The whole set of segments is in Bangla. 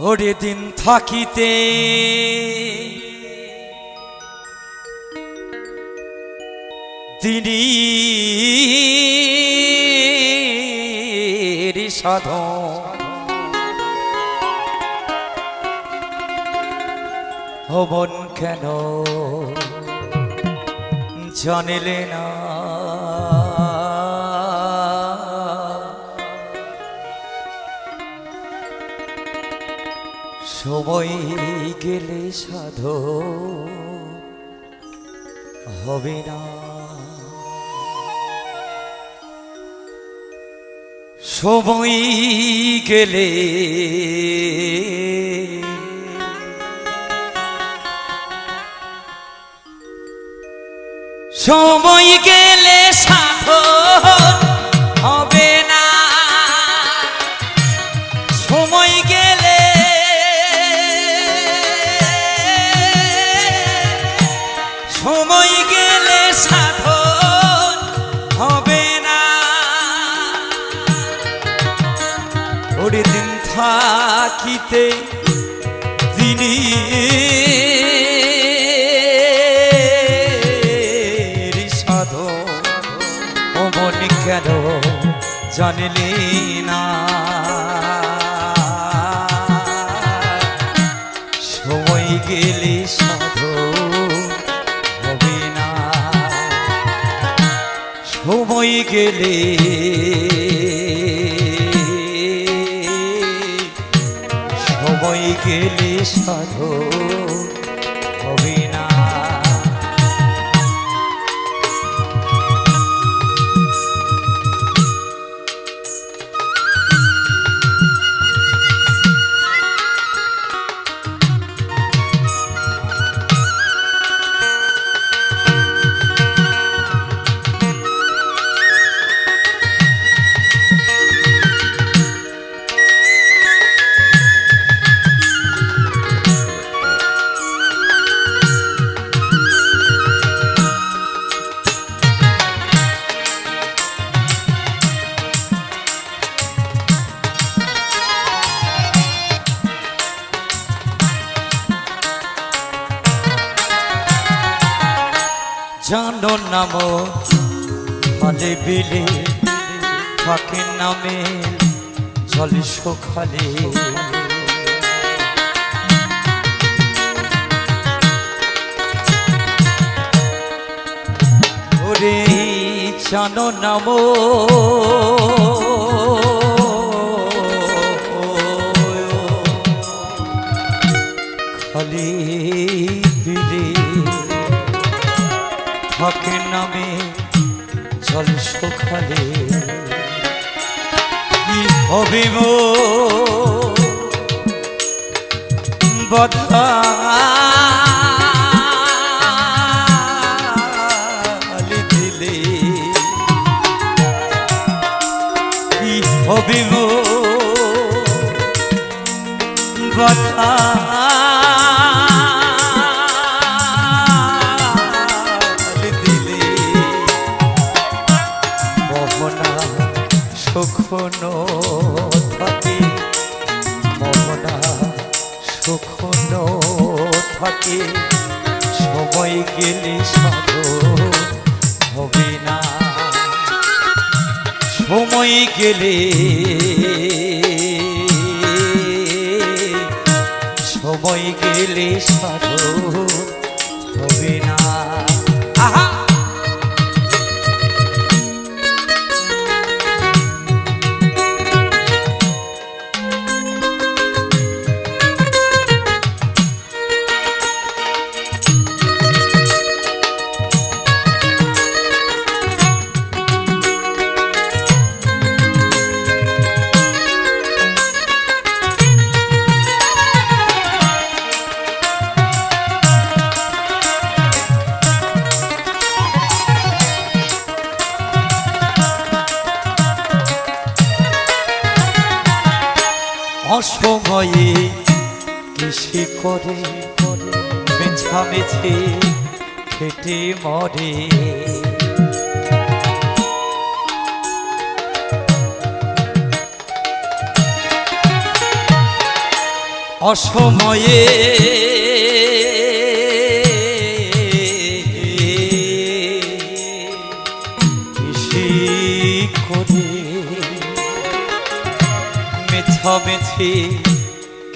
ওরে দিন থাকিতে। দিনের সাধন। হবন কেন জানিলে না? সময় গেলে সাধো হবে না। সময় গেলে সময় গেলে সাধন থাকিতে তিনি মন কেন জানলি না? সময় গেলে সাধু হবে না। সময় গেলে সময় গেলে সাধু জানো নাম মাঝে বিলে ফাঁকে নামে চলে সকালে জানো নাম থাকে নামে জল সখালে কি হবে মো বদলা দিলে কি হবে মো সুখন থাকে? মোহনা সুখন থাকে? সময় গেলে সাধু হবে না। সময় গেলে সময় গেলে সাধু বেছামেছে খেটে মরে। অসময়ে বেশি করে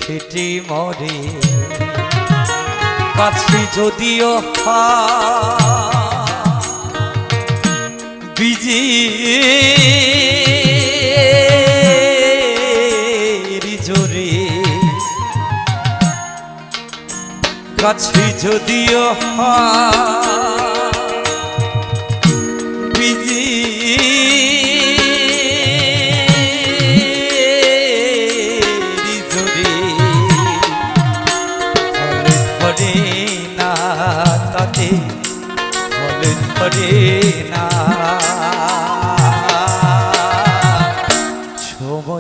খেটে মরে। কাছে যদিও বিজি জোরে কাছে যদিও বিজি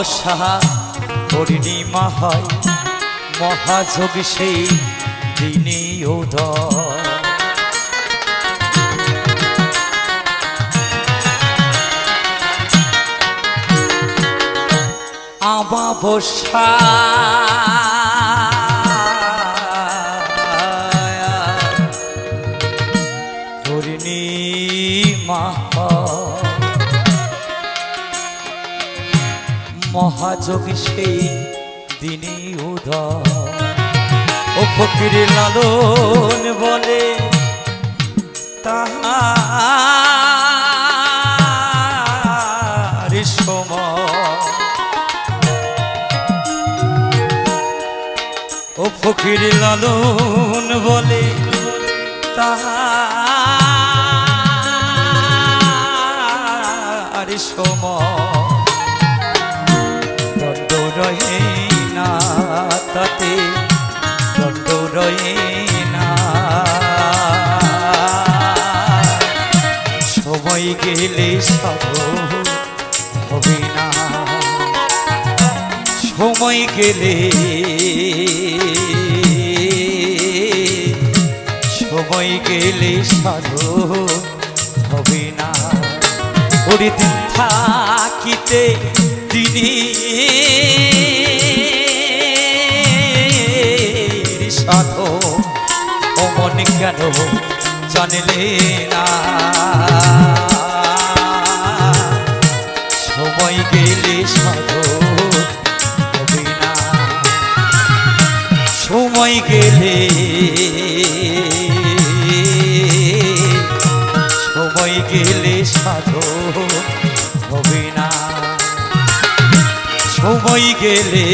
আমাবসা পূর্ণিমা হয়। মহাযোগ সেই দিনে উদয়। আমাবসা মহাযোগী সেই দিনে উদয়? ও ফকির লালন বলে সময়। ও ফকির লালন বলে তাহার না সময় গেলে সাধু হবে সময় গেলে সময় গেলে সাধু হবে না। ওরে থাকিতে তিনি কেন জানলে না। সময় গেলে সাধু হবে না। সময় গেলে সময় গেলে সাধু হবে না। সময় গেলে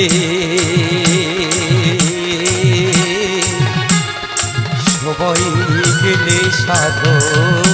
গেলে